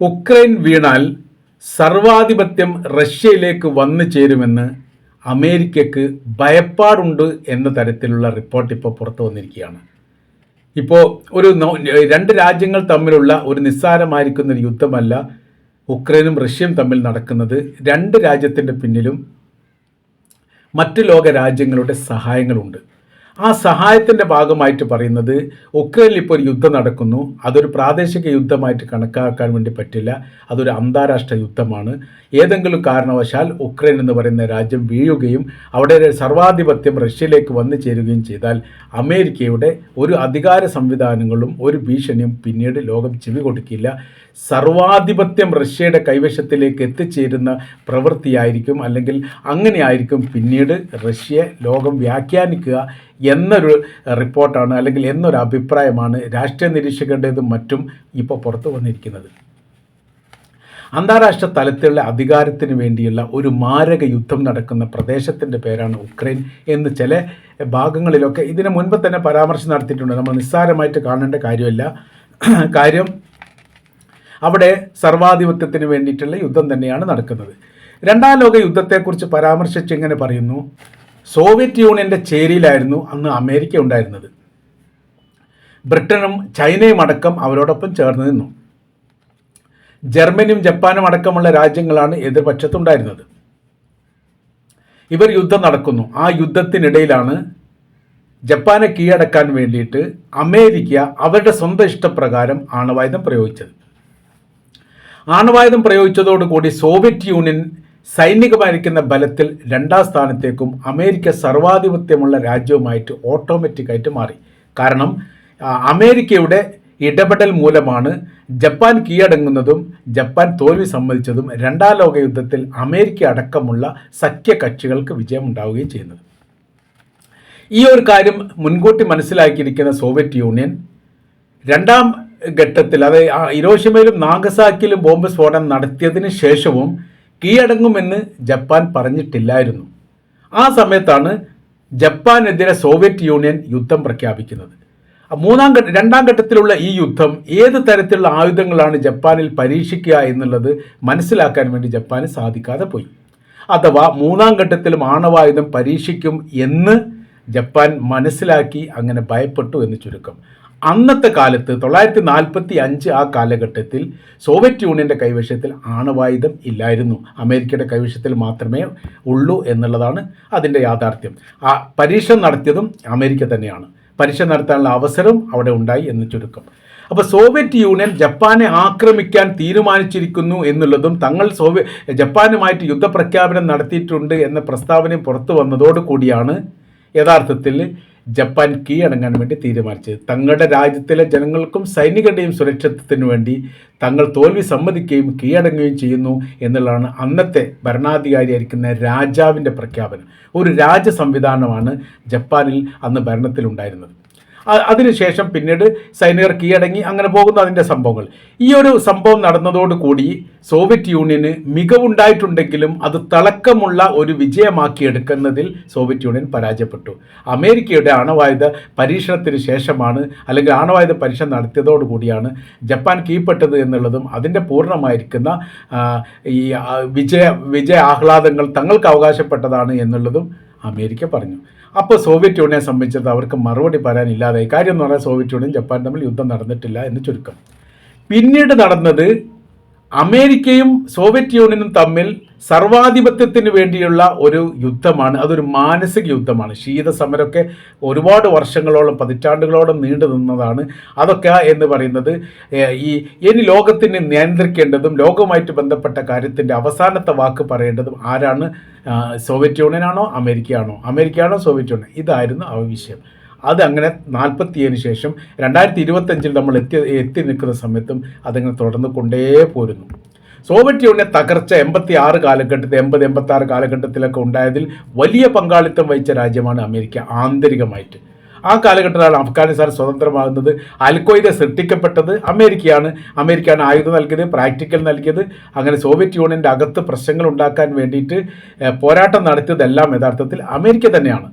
Ukraine വീണാൽ സർവാധിപത്യം റഷ്യയിലേക്ക് വന്നു ചേരുമെന്ന് അമേരിക്കക്ക് ഭയപ്പാടുണ്ട് എന്ന തരത്തിലുള്ള റിപ്പോർട്ട് ഇപ്പോൾ പുറത്തു വന്നിരിക്കുകയാണ്. ഇപ്പോൾ ഒരു രണ്ട് രാജ്യങ്ങൾ തമ്മിലുള്ള ഒരു നിസ്സാരമായിരിക്കുന്ന ഒരു യുദ്ധമല്ല ഉക്രൈനും റഷ്യയും തമ്മിൽ നടക്കുന്നത്. രണ്ട് രാജ്യത്തിന്റെ പിന്നിലും മറ്റ് ലോക രാജ്യങ്ങളുടെ സഹായങ്ങളുണ്ട്. ആ സഹായത്തിന്റെ ഭാഗമായിട്ട് പറയുന്നത് ഉക്രൈനിൽ ഇപ്പോൾ ഒരു യുദ്ധം നടക്കുന്നു. അതൊരു പ്രാദേശിക യുദ്ധമായിട്ട് കണക്കാക്കാൻ വേണ്ടി പറ്റില്ല. അതൊരു അന്താരാഷ്ട്ര യുദ്ധമാണ്. ഏതെങ്കിലും കാരണവശാൽ ഉക്രൈൻ എന്ന് പറയുന്ന രാജ്യം വീഴുകയും അവിടെ സർവാധിപത്യം റഷ്യയിലേക്ക് വന്നു ചേരുകയും ചെയ്താൽ അമേരിക്കയുടെ ഒരു അധികാര സംവിധാനങ്ങളും ഒരു ഭീഷണിയും പിന്നീട് ലോകം ചെവി കൊടുക്കില്ല. സർവാധിപത്യം റഷ്യയുടെ കൈവശത്തിലേക്ക് എത്തിച്ചേരുന്ന പ്രവൃത്തിയായിരിക്കും അല്ലെങ്കിൽ അങ്ങനെയായിരിക്കും പിന്നീട് റഷ്യയെ ലോകം വ്യാഖ്യാനിക്കുക എന്നൊരു റിപ്പോർട്ടാണ് അല്ലെങ്കിൽ എന്നൊരു അഭിപ്രായമാണ് രാഷ്ട്രീയ നിരീക്ഷകരുടേതും മറ്റും ഇപ്പോൾ പുറത്തു വന്നിരിക്കുന്നത്. അന്താരാഷ്ട്ര തലത്തിലുള്ള അധികാരത്തിന് വേണ്ടിയുള്ള ഒരു മാരക യുദ്ധം നടക്കുന്ന പ്രദേശത്തിന്റെ പേരാണ് ഉക്രൈൻ എന്ന് ചില ഭാഗങ്ങളിലൊക്കെ ഇതിനു മുൻപ് തന്നെ പരാമർശം നടത്തിയിട്ടുണ്ട്. നമ്മൾ നിസ്സാരമായിട്ട് കാണേണ്ട കാര്യമല്ല. കാര്യം അവിടെ സർവാധിപത്യത്തിന് വേണ്ടിയിട്ടുള്ള യുദ്ധം തന്നെയാണ് നടക്കുന്നത്. രണ്ടാം ലോക യുദ്ധത്തെക്കുറിച്ച് പരാമർശിച്ച് ഇങ്ങനെ പറയുന്നു. സോവിയറ്റ് യൂണിയന്റെ ചേരിയിലായിരുന്നു അന്ന് അമേരിക്ക ഉണ്ടായിരുന്നത്. ബ്രിട്ടനും ചൈനയും അടക്കം അവരോടൊപ്പം ചേർന്ന് നിന്നു. ജർമ്മനിയും ജപ്പാനും അടക്കമുള്ള രാജ്യങ്ങളാണ് എതിർപക്ഷത്തുണ്ടായിരുന്നത്. ഇവർ യുദ്ധം നടക്കുന്നു. ആ യുദ്ധത്തിനിടയിലാണ് ജപ്പാനെ കീഴടക്കാൻ വേണ്ടിയിട്ട് അമേരിക്ക അവരുടെ സ്വന്തം ഇഷ്ടപ്രകാരം ആണവായുധം പ്രയോഗിച്ചത്. ആണവായുധം പ്രയോഗിച്ചതോടുകൂടി സോവിയറ്റ് യൂണിയൻ സൈനികമായിരിക്കുന്ന ബലത്തിൽ രണ്ടാം സ്ഥാനത്തേക്കും അമേരിക്ക സർവാധിപത്യമുള്ള രാജ്യവുമായിട്ട് ഓട്ടോമാറ്റിക്കായിട്ട് മാറി. കാരണം അമേരിക്കയുടെ ഇടപെടൽ മൂലമാണ് ജപ്പാൻ കീഴടങ്ങുന്നതും ജപ്പാൻ തോൽവി സമ്മതിച്ചതും രണ്ടാം ലോക യുദ്ധത്തിൽ അമേരിക്ക അടക്കമുള്ള സഖ്യ കക്ഷികൾക്ക് വിജയമുണ്ടാവുകയും ചെയ്യുന്നത്. ഈ ഒരു കാര്യം മുൻകൂട്ടി മനസ്സിലാക്കിയിരിക്കുന്ന സോവിയറ്റ് യൂണിയൻ രണ്ടാം ഘട്ടത്തിൽ അതായത് ഇരോഷിമയിലും നാഗസാക്കിലും ബോംബ് സ്ഫോടനം നടത്തിയതിന് ശേഷവും കീഴടങ്ങുമെന്ന് ജപ്പാൻ പറഞ്ഞിട്ടില്ലായിരുന്നു. ആ സമയത്താണ് ജപ്പാനെതിരെ സോവിയറ്റ് യൂണിയൻ യുദ്ധം പ്രഖ്യാപിക്കുന്നത്. മൂന്നാം ഘട്ട രണ്ടാം ഘട്ടത്തിലുള്ള ഈ യുദ്ധം ഏത് തരത്തിലുള്ള ആയുധങ്ങളാണ് ജപ്പാനിൽ പരീക്ഷിക്കുക എന്നുള്ളത് മനസ്സിലാക്കാൻ വേണ്ടി ജപ്പാന് സാധിക്കാതെ പോയി. അഥവാ മൂന്നാം ഘട്ടത്തിലും ആണവായുധം പരീക്ഷിക്കും എന്ന് ജപ്പാൻ മനസ്സിലാക്കി അങ്ങനെ ഭയപ്പെട്ടു എന്ന് ചുരുക്കം. അന്നത്തെ കാലത്ത് തൊള്ളായിരത്തി നാൽപ്പത്തി അഞ്ച് ആ കാലഘട്ടത്തിൽ സോവിയറ്റ് യൂണിയന്റെ കൈവശത്തിൽ ആണവായുധം ഇല്ലായിരുന്നു. അമേരിക്കയുടെ കൈവശത്തിൽ മാത്രമേ ഉള്ളൂ എന്നുള്ളതാണ് അതിന്റെ യാഥാർത്ഥ്യം. ആ പരീക്ഷ നടത്തിയതും അമേരിക്ക തന്നെയാണ്. പരീക്ഷ നടത്താനുള്ള അവസരം അവിടെ ഉണ്ടായി എന്ന് ചുരുക്കം. അപ്പോൾ സോവിയറ്റ് യൂണിയൻ ജപ്പാനെ ആക്രമിക്കാൻ തീരുമാനിച്ചിരിക്കുന്നു എന്നുള്ളതും തങ്ങൾ സോവിയ ജപ്പാനുമായിട്ട് യുദ്ധപ്രഖ്യാപനം നടത്തിയിട്ടുണ്ട് എന്ന പ്രസ്താവനയും പുറത്തു വന്നതോടുകൂടിയാണ് യഥാർത്ഥത്തിൽ ജപ്പാൻ കീഴടങ്ങാൻ വേണ്ടി തീരുമാനിച്ചത്. തങ്ങളുടെ രാജ്യത്തിലെ ജനങ്ങൾക്കും സൈനികരുടെയും സുരക്ഷിതത്വത്തിനു വേണ്ടി തങ്ങൾ തോൽവി സമ്മതിക്കുകയും കീഴടങ്ങുകയും ചെയ്യുന്നു എന്നുള്ളതാണ് അന്നത്തെ ഭരണാധികാരിയായിരിക്കുന്ന രാജാവിന്റെ പ്രഖ്യാപനം. ഒരു രാജ സംവിധാനമാണ് ജപ്പാനിൽ അന്ന് ഭരണത്തിലുണ്ടായിരുന്നത്. അതിനുശേഷം പിന്നീട് സൈനികർ കീഴടങ്ങി അങ്ങനെ പോകുന്ന അതിന്റെ സംഭവങ്ങൾ. ഈ ഒരു സംഭവം നടന്നതോടുകൂടി സോവിയറ്റ് യൂണിയന് മികവുണ്ടായിട്ടുണ്ടെങ്കിലും അത് തിളക്കമുള്ള ഒരു വിജയമാക്കി എടുക്കുന്നതിൽ സോവിയറ്റ് യൂണിയൻ പരാജയപ്പെട്ടു. അമേരിക്കയുടെ ആണവായുധ പരീക്ഷണത്തിന് ശേഷമാണ് അല്ലെങ്കിൽ ആണവായുധ പരീക്ഷണം നടത്തിയതോടുകൂടിയാണ് ജപ്പാൻ കീഴ്പ്പെട്ടത് എന്നുള്ളതും അതിന്റെ പൂർണമായിരിക്കുന്ന ഈ വിജയ വിജയ ആഹ്ലാദങ്ങൾ തങ്ങൾക്ക് അവകാശപ്പെട്ടതാണ് എന്നുള്ളതും അമേരിക്ക പറഞ്ഞു. അപ്പോൾ സോവിയറ്റ് യൂണിയനെ സംബന്ധിച്ചത് അവർക്ക് മറുപടി പറയാനില്ലാതെ കാര്യം എന്ന് പറഞ്ഞാൽ സോവിയറ്റ് യൂണിയൻ ജപ്പാൻ തമ്മിൽ യുദ്ധം നടന്നിട്ടില്ല എന്ന് ചുരുക്കം. പിന്നീട് നടന്നത് അമേരിക്കയും സോവിയറ്റ് യൂണിയനും തമ്മിൽ സർവാധിപത്യത്തിന് വേണ്ടിയുള്ള ഒരു യുദ്ധമാണ്. അതൊരു മാനസിക യുദ്ധമാണ്. ശീതസമരമൊക്കെ ഒരുപാട് വർഷങ്ങളോളം പതിറ്റാണ്ടുകളോളം നീണ്ടു നിന്നതാണ്. അതൊക്കെ എന്ന് പറയുന്നത് ഈ ഇനി ലോകത്തിന് നിയന്ത്രിക്കേണ്ടതും ലോകവുമായിട്ട് ബന്ധപ്പെട്ട കാര്യത്തിന്റെ അവസാനത്തെ വാക്ക് പറയേണ്ടതും ആരാണ്? സോവിയറ്റ് യൂണിയനാണോ? അമേരിക്കയാണോ? അമേരിക്കയാണോ? Soviet Union? ഇതായിരുന്നു ആ വിഷയം. അത് അങ്ങനെ നാൽപ്പത്തിയേഴിന് ശേഷം രണ്ടായിരത്തി ഇരുപത്തഞ്ചിൽ നമ്മൾ എത്തി എത്തി നിൽക്കുന്ന സമയത്തും അതങ്ങനെ തുടർന്ന് കൊണ്ടേ പോരുന്നു. സോവിയറ്റ് യൂണിയൻ തകർച്ച എൺപത്തി ആറ് കാലഘട്ടത്തിൽ എൺപത് എൺപത്തി ആറ് കാലഘട്ടത്തിലൊക്കെ ഉണ്ടായതിൽ വലിയ പങ്കാളിത്തം വഹിച്ച രാജ്യമാണ് അമേരിക്ക ആന്തരികമായിട്ട്. ആ കാലഘട്ടത്തിലാണ് അഫ്ഗാനിസ്ഥാൻ സ്വതന്ത്രമാകുന്നത്. അൽഖ്വയ്ദ സൃഷ്ടിക്കപ്പെട്ടത് അമേരിക്കയാണ്. അമേരിക്കയാണ് ആയുധം നൽകിയത് പ്രാക്ടിക്കൽ നൽകിയത്. അങ്ങനെ സോവിയറ്റ് യൂണിയന്റെ അകത്ത് പ്രശ്നങ്ങൾ ഉണ്ടാക്കാൻ വേണ്ടിയിട്ട് പോരാട്ടം നടത്തിയതെല്ലാം യഥാർത്ഥത്തിൽ അമേരിക്ക തന്നെയാണ്.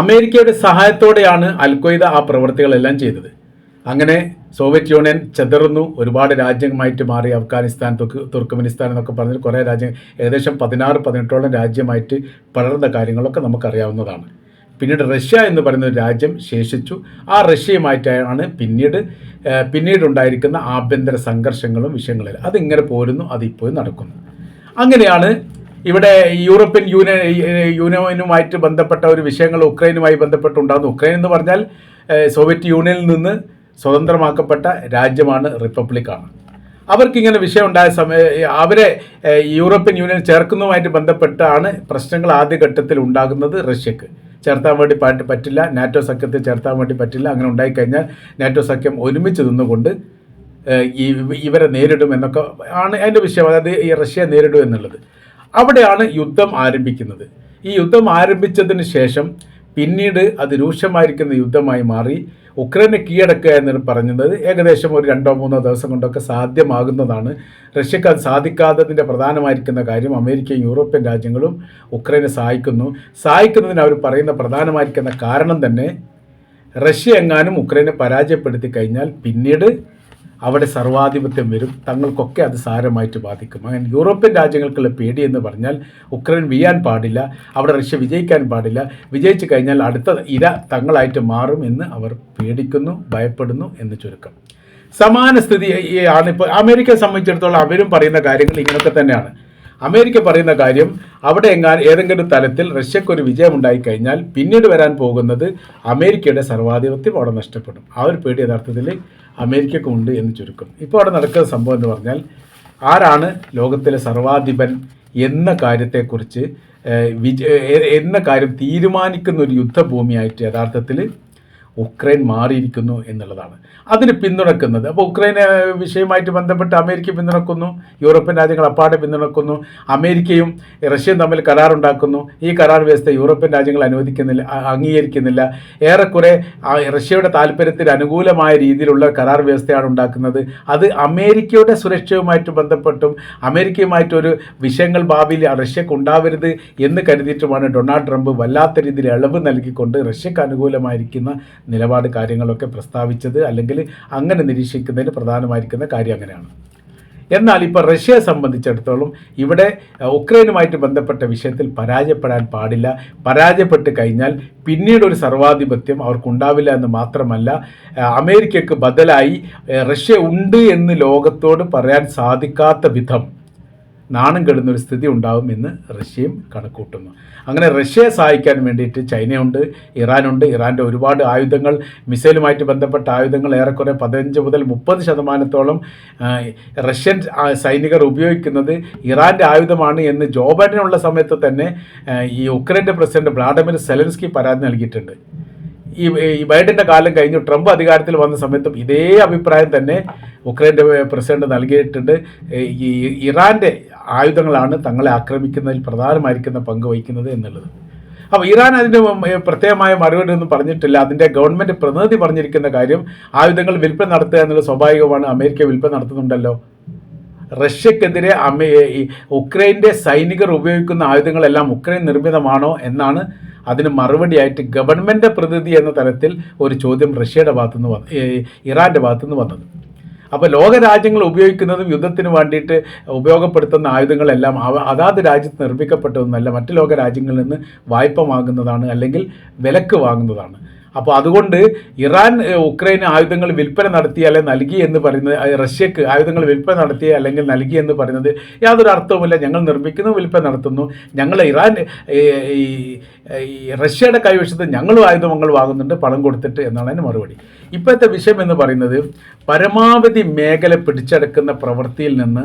അമേരിക്കയുടെ സഹായത്തോടെയാണ് അൽക്വയ്ദ ആ പ്രവൃത്തികളെല്ലാം ചെയ്തത്. അങ്ങനെ സോവിയറ്റ് യൂണിയൻ ചെതറുന്നു. ഒരുപാട് രാജ്യമായിട്ട് മാറി. അഫ്ഗാനിസ്ഥാൻ തുർക്ക് തുർക്കമിനിസ്ഥാൻ എന്നൊക്കെ പറഞ്ഞിട്ട് കുറേ രാജ്യം ഏകദേശം പതിനാറ് പതിനെട്ടോളം രാജ്യമായിട്ട് പടർന്ന കാര്യങ്ങളൊക്കെ നമുക്കറിയാവുന്നതാണ്. പിന്നീട് റഷ്യ എന്ന് പറയുന്ന ഒരു രാജ്യം ശേഷിച്ചു. ആ റഷ്യയുമായിട്ടാണ് പിന്നീട് പിന്നീടുണ്ടായിരിക്കുന്ന ആഭ്യന്തര സംഘർഷങ്ങളും വിഷയങ്ങളും അതിങ്ങനെ പോരുന്നു അതിപ്പോഴും നടക്കുന്നു. അങ്ങനെയാണ് ഇവിടെ യൂറോപ്യൻ യൂണിയൻ യൂണിയനുമായിട്ട് ബന്ധപ്പെട്ട ഒരു വിഷയങ്ങൾ ഉക്രൈനുമായി ബന്ധപ്പെട്ടുണ്ടാകുന്നു. ഉക്രൈൻ എന്ന് പറഞ്ഞാൽ സോവിയറ്റ് യൂണിയനിൽ നിന്ന് സ്വതന്ത്രമാക്കപ്പെട്ട രാജ്യമാണ് റിപ്പബ്ലിക്കാണ് അവർക്കിങ്ങനെ വിഷയം ഉണ്ടായ സമയ അവരെ യൂറോപ്യൻ യൂണിയൻ ചേർക്കുന്നതുമായിട്ട് ബന്ധപ്പെട്ടാണ് പ്രശ്നങ്ങൾ ആദ്യഘട്ടത്തിൽ ഉണ്ടാകുന്നത് റഷ്യക്ക്. ചേർത്താൻ വേണ്ടി പറ്റില്ല നാറ്റോ സഖ്യത്തിൽ ചേർത്താൻ വേണ്ടി പറ്റില്ല അങ്ങനെ ഉണ്ടായിക്കഴിഞ്ഞാൽ നാറ്റോ സഖ്യം ഒരുമിച്ച് നിന്നുകൊണ്ട് ഈ ഇവരെ നേരിടും എന്നൊക്കെ ആണ് അതിന്റെ വിഷയം. അതായത് ഈ റഷ്യ നേരിടും എന്നുള്ളത്. അവിടെയാണ് യുദ്ധം ആരംഭിക്കുന്നത്. ഈ യുദ്ധം ആരംഭിച്ചതിന് ശേഷം പിന്നീട് അത് രൂക്ഷമായിരിക്കുന്ന യുദ്ധമായി മാറി. ഉക്രൈനെ കീഴടക്കുക എന്ന് പറഞ്ഞത്. ഏകദേശം ഒരു രണ്ടോ മൂന്നോ ദിവസം കൊണ്ടൊക്കെ സാധ്യമാകുന്നതാണ്. റഷ്യക്ക് അത് സാധിക്കാത്തതിന്റെ പ്രധാനമായിരിക്കുന്ന കാര്യം അമേരിക്കയും യൂറോപ്യൻ രാജ്യങ്ങളും ഉക്രൈനെ സഹായിക്കുന്നു. സഹായിക്കുന്നതിന് അവർ പറയുന്ന പ്രധാനമായിരിക്കുന്ന കാരണം തന്നെ റഷ്യ എങ്ങാനും ഉക്രൈനെ പരാജയപ്പെടുത്തി കഴിഞ്ഞാൽ പിന്നീട് അവിടെ സർവാധിപത്യം വരും. തങ്ങൾക്കൊക്കെ അത് സാരമായിട്ട് ബാധിക്കും. അങ്ങനെ യൂറോപ്യൻ രാജ്യങ്ങൾക്കുള്ള പേടി എന്ന് പറഞ്ഞാൽ ഉക്രൈൻ വീയാൻ പാടില്ല അവിടെ റഷ്യ വിജയിക്കാൻ പാടില്ല. വിജയിച്ചു കഴിഞ്ഞാൽ അടുത്ത ഇര തങ്ങളായിട്ട് മാറും എന്ന് അവർ പേടിക്കുന്നു ഭയപ്പെടുന്നു എന്ന് ചുരുക്കം. സമാന സ്ഥിതി ആണ് ഇപ്പോൾ അമേരിക്കയെ സംബന്ധിച്ചിടത്തോളം അവരും പറയുന്ന കാര്യങ്ങൾ ഇങ്ങനെയൊക്കെ തന്നെയാണ്. അമേരിക്ക പറയുന്ന കാര്യം അവിടെ എങ്ങാൻ ഏതെങ്കിലും തലത്തിൽ റഷ്യക്ക് ഒരു വിജയം ഉണ്ടായിക്കഴിഞ്ഞാൽ പിന്നീട് വരാൻ പോകുന്നത് അമേരിക്കയുടെ സർവാധിപത്യം അവിടെ നഷ്ടപ്പെടും. ആ ഒരു പേടി യഥാർത്ഥത്തിൽ അമേരിക്കക്കുണ്ട് എന്ന് ചുരുക്കം. ഇപ്പോൾ അവിടെ നടക്കുന്ന സംഭവം എന്ന് പറഞ്ഞാൽ ആരാണ് ലോകത്തിലെ സർവാധിപൻ എന്ന കാര്യത്തെക്കുറിച്ച് വിജ എന്ന കാര്യം തീരുമാനിക്കുന്ന ഒരു യുദ്ധഭൂമിയായിട്ട് യഥാർത്ഥത്തിൽ ഉക്രൈൻ മാറിയിരിക്കുന്നു എന്നുള്ളതാണ്. അതിന് പിന്തുണക്കുന്നത്. അപ്പോൾ ഉക്രൈൻ ഏഹ്, വിഷയമായിട്ട് ബന്ധപ്പെട്ട് അമേരിക്ക പിന്തുണക്കുന്നു യൂറോപ്യൻ രാജ്യങ്ങൾ അപ്പാടെ പിന്തുണക്കുന്നു അമേരിക്കയും റഷ്യയും തമ്മിൽ കരാറുണ്ടാക്കുന്നു ഈ കരാർ വ്യവസ്ഥ യൂറോപ്യൻ രാജ്യങ്ങൾ അനുവദിക്കുന്നില്ല അംഗീകരിക്കുന്നില്ല. ഏറെക്കുറെ റഷ്യയുടെ താല്പര്യത്തിന് അനുകൂലമായ രീതിയിലുള്ള കരാർ വ്യവസ്ഥയാണ് ഉണ്ടാക്കുന്നത്. അത് അമേരിക്കയുടെ സുരക്ഷയുമായിട്ട് ബന്ധപ്പെട്ടും അമേരിക്കയുമായിട്ടൊരു വിഷയങ്ങൾ ഭാവിയിൽ റഷ്യക്ക് ഉണ്ടാവരുത് എന്ന് കരുതിയിട്ടുമാണ് ഡൊണാൾഡ് ട്രംപ് വല്ലാത്ത രീതിയിൽ ഇളവ് നൽകിക്കൊണ്ട് റഷ്യക്ക് അനുകൂലമായിരിക്കുന്ന നിലപാട് കാര്യങ്ങളൊക്കെ പ്രസ്താവിച്ചത് അല്ലെങ്കിൽ അങ്ങനെ നിരീക്ഷിക്കുന്നതിന് പ്രധാനമായിരിക്കുന്ന കാര്യം അങ്ങനെയാണ്. എന്നാൽ ഇപ്പോൾ റഷ്യയെ സംബന്ധിച്ചിടത്തോളം ഇവിടെ ഉക്രൈനുമായിട്ട് ബന്ധപ്പെട്ട വിഷയത്തിൽ പരാജയപ്പെടാൻ പാടില്ല. പരാജയപ്പെട്ട് കഴിഞ്ഞാൽ പിന്നീട് ഒരു സർവാധിപത്യം അവർക്കുണ്ടാവില്ല എന്ന് മാത്രമല്ല അമേരിക്കയ്ക്ക് ബദലായി റഷ്യ ഉണ്ട് എന്ന് ലോകത്തോട് പറയാൻ സാധിക്കാത്ത വിധം നാണം കെടുന്ന ഒരു സ്ഥിതി ഉണ്ടാവും എന്ന് റഷ്യയും കണക്കൂട്ടുന്നു. അങ്ങനെ റഷ്യയെ സഹായിക്കാൻ വേണ്ടിയിട്ട് ചൈനയുണ്ട് ഇറാനുണ്ട്. ഇറാന്റെ ഒരുപാട് ആയുധങ്ങൾ മിസൈലുമായിട്ട് ബന്ധപ്പെട്ട ആയുധങ്ങൾ ഏറെക്കുറെ പതിനഞ്ച് മുതൽ മുപ്പത് ശതമാനത്തോളം റഷ്യൻ സൈനികർ ഉപയോഗിക്കുന്നത് ഇറാന്റെ ആയുധമാണ് എന്ന് ജോ ബൈഡനുള്ള സമയത്ത് തന്നെ ഈ ഉക്രൈന്റെ പ്രസിഡന്റ് വ്ളാഡിമിർ സെലൻസ്കി പരാതി നൽകിയിട്ടുണ്ട്. ഈ ബൈഡന്റെ ബൈഡന്റെ കാലം കഴിഞ്ഞു. ട്രംപ് അധികാരത്തിൽ വന്ന സമയത്തും ഇതേ അഭിപ്രായം തന്നെ ഉക്രൈന്റെ പ്രസിഡന്റ് നൽകിയിട്ടുണ്ട്. ഈ ഇറാന്റെ ആയുധങ്ങളാണ് തങ്ങളെ ആക്രമിക്കുന്നതിൽ പ്രധാനമായിരിക്കുന്ന പങ്ക് വഹിക്കുന്നത് എന്നുള്ളത്. അപ്പോൾ ഇറാൻ അതിന്റെ പ്രത്യേകമായ മറുപടി ഒന്നും പറഞ്ഞിട്ടില്ല. അതിന്റെ ഗവൺമെന്റ് പ്രതിനിധി പറഞ്ഞിരിക്കുന്ന കാര്യം ആയുധങ്ങൾ വിൽപ്പന നടത്തുക എന്നുള്ളത് സ്വാഭാവികമാണ്. അമേരിക്ക വിൽപ്പന നടത്തുന്നുണ്ടല്ലോ. റഷ്യക്കെതിരെ അമേ ഉക്രൈന്റെ സൈനികർ ഉപയോഗിക്കുന്ന ആയുധങ്ങളെല്ലാം ഉക്രൈൻ നിർമ്മിതമാണോ എന്നാണ് അതിന് മറുപടിയായിട്ട് ഗവൺമെന്റ് പ്രതിനിധി എന്ന തലത്തിൽ ഒരു ചോദ്യം റഷ്യയുടെ ഭാഗത്തുനിന്ന് വന്ന് ഇറാന്റെ ഭാഗത്തുനിന്ന് വന്നത്. അപ്പോൾ ലോകരാജ്യങ്ങൾ ഉപയോഗിക്കുന്നതും യുദ്ധത്തിന് വേണ്ടിയിട്ട് ഉപയോഗപ്പെടുത്തുന്ന ആയുധങ്ങളെല്ലാം അതാത് രാജ്യത്ത് നിർമ്മിക്കപ്പെട്ടതൊന്നുമല്ല മറ്റ് ലോക രാജ്യങ്ങളിൽ നിന്ന് വായ്പ വാങ്ങുന്നതാണ് അല്ലെങ്കിൽ വിലക്ക് വാങ്ങുന്നതാണ്. അപ്പോൾ അതുകൊണ്ട് ഇറാൻ ഉക്രൈന് ആയുധങ്ങൾ വിൽപ്പന നടത്തി നൽകി എന്ന് പറയുന്നത് റഷ്യക്ക് ആയുധങ്ങൾ വിൽപ്പന നടത്തി അല്ലെങ്കിൽ നൽകി എന്ന് പറയുന്നത് യാതൊരു അർത്ഥവുമില്ല. ഞങ്ങൾ നിർമ്മിക്കുന്നു വിൽപ്പന നടത്തുന്നു. ഞങ്ങൾ ഇറാൻ ഈ റഷ്യയുടെ കൈവശത്ത് ഞങ്ങളും ആയുധങ്ങൾ വാങ്ങുന്നുണ്ട് പണം കൊടുത്തിട്ട് എന്നാണ് അതിന് മറുപടി. ഇപ്പോഴത്തെ വിഷയം എന്ന് പറയുന്നത് പരമാവധി മേഖല പിടിച്ചെടുക്കുന്ന പ്രവൃത്തിയിൽ നിന്ന്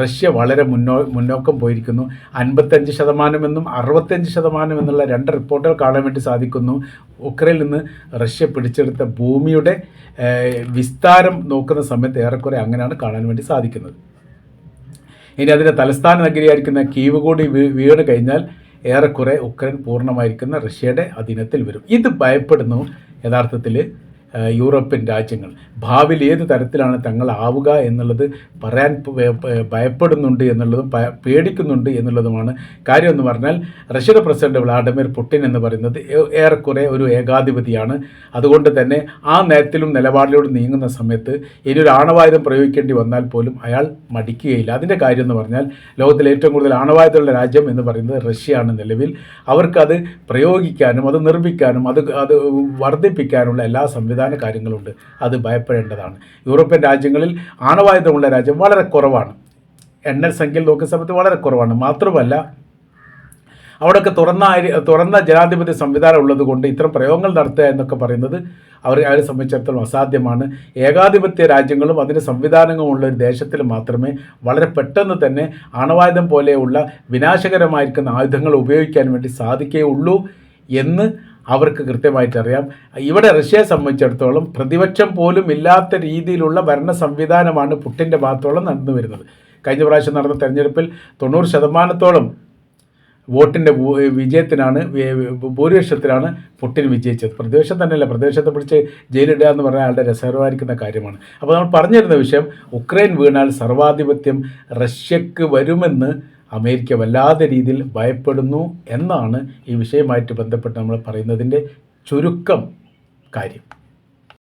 റഷ്യ വളരെ മുന്നോ മുന്നോക്കം പോയിരിക്കുന്നു. അൻപത്തഞ്ച് ശതമാനമെന്നും അറുപത്തഞ്ച് ശതമാനം എന്നുള്ള രണ്ട് റിപ്പോർട്ടുകൾ കാണാൻ വേണ്ടി സാധിക്കുന്നു. ഉക്രൈനിൽ നിന്ന് റഷ്യ പിടിച്ചെടുത്ത ഭൂമിയുടെ വിസ്താരം നോക്കുന്ന സമയത്ത് ഏറെക്കുറെ അങ്ങനെയാണ് കാണാൻ വേണ്ടി സാധിക്കുന്നത്. ഇനി അതിന്റെ തലസ്ഥാന നഗരിയായിരിക്കുന്ന കീവ് കൂടി വീണ് കഴിഞ്ഞാൽ ഏറെക്കുറെ ഉക്രൈൻ പൂർണമായിരിക്കുന്ന റഷ്യയുടെ അധീനത്തിൽ വരും. ഇത് ഭയപ്പെടുന്നു യഥാർത്ഥത്തിൽ. യൂറോപ്യൻ രാജ്യങ്ങൾ. ഭാവിയിൽ ഏത് തരത്തിലാണ് തങ്ങളാവുക എന്നുള്ളത് പറയാൻ ഭയപ്പെടുന്നുണ്ട് എന്നുള്ളതും പേടിക്കുന്നുണ്ട് എന്നുള്ളതുമാണ്. കാര്യം എന്ന് പറഞ്ഞാൽ റഷ്യയുടെ പ്രസിഡന്റ് വ്ളാഡിമിർ പുടിൻ എന്ന് പറയുന്നത് ഏറെക്കുറെ ഒരു ഏകാധിപതിയാണ്. അതുകൊണ്ട് തന്നെ ആ നയത്തിലും നിലപാടിലൂടെ നീങ്ങുന്ന സമയത്ത് ഇനി ഒരു ആണവായുധം പ്രയോഗിക്കേണ്ടി വന്നാൽ പോലും അയാൾ മടിക്കുകയില്ല. അതിന്റെ കാര്യം എന്ന് പറഞ്ഞാൽ ലോകത്തിലെ ഏറ്റവും കൂടുതൽ ആണവായുധമുള്ള രാജ്യം എന്ന് പറയുന്നത് റഷ്യയാണ് നിലവിൽ. അവർക്കത് പ്രയോഗിക്കാനും അത് നിർമ്മിക്കാനും അത് അത് വർദ്ധിപ്പിക്കാനുള്ള എല്ലാ സംവിധാന കാര്യങ്ങളുണ്ട്. അത് ഭയപ്പെടേണ്ടതാണ്. യൂറോപ്യൻ രാജ്യങ്ങളിൽ ആണവായുധമുള്ള രാജ്യം വളരെ കുറവാണ്. എണ്ണൽ സംഖ്യയിൽ നോക്കുന്ന സമയത്ത് വളരെ കുറവാണ്. മാത്രമല്ല അവിടെയൊക്കെ തുറന്ന തുറന്ന ജനാധിപത്യ സംവിധാനം ഉള്ളതുകൊണ്ട് ഇത്തരം പ്രയോഗങ്ങൾ നടത്തുക എന്നൊക്കെ പറയുന്നത് അവർ അവരെ സംബന്ധിച്ചിടത്തോളം അസാധ്യമാണ്. ഏകാധിപത്യ രാജ്യങ്ങളും അതിന് സംവിധാനങ്ങളും ഉള്ള ഒരു ദേശത്തിൽ മാത്രമേ വളരെ പെട്ടെന്ന് തന്നെ ആണവായുധം പോലെയുള്ള വിനാശകരമായിരിക്കുന്ന ആയുധങ്ങൾ ഉപയോഗിക്കാൻ വേണ്ടി സാധിക്കുകയുള്ളൂ എന്ന് അവർക്ക് കൃത്യമായിട്ട് അറിയാം ഇവിടെ റഷ്യയെ സംബന്ധിച്ചിടത്തോളം പ്രതിപക്ഷം പോലും ഇല്ലാത്ത രീതിയിലുള്ള ഭരണ സംവിധാനമാണ് പുട്ടിന്റെ ഭാഗത്തോളം നടന്നു വരുന്നത്. കഴിഞ്ഞ പ്രാവശ്യം നടന്ന തെരഞ്ഞെടുപ്പിൽ തൊണ്ണൂറ് ശതമാനത്തോളം വോട്ടിന്റെ വിജയത്തിനാണ് ഭൂരിപക്ഷത്തിലാണ് പുട്ടിൻ വിജയിച്ചത്. പ്രതിപക്ഷം തന്നെയല്ല പ്രതിപക്ഷത്തെ പിടിച്ച് ജയിലിടുക എന്ന് പറഞ്ഞാൽ അയാളുടെ രസകരമായിരിക്കുന്ന കാര്യമാണ്. അപ്പോൾ നമ്മൾ പറഞ്ഞിരുന്ന വിഷയം ഉക്രൈൻ വീണാൽ സർവാധിപത്യം റഷ്യക്ക് വരുമെന്ന് അമേരിക്ക വല്ലാതെ രീതിയിൽ ഭയപ്പെടുന്നു എന്നാണ് ഈ വിഷയമായിട്ട് ബന്ധപ്പെട്ട് നമ്മൾ പറയുന്നതിന്റെ ചുരുക്കം കാര്യം.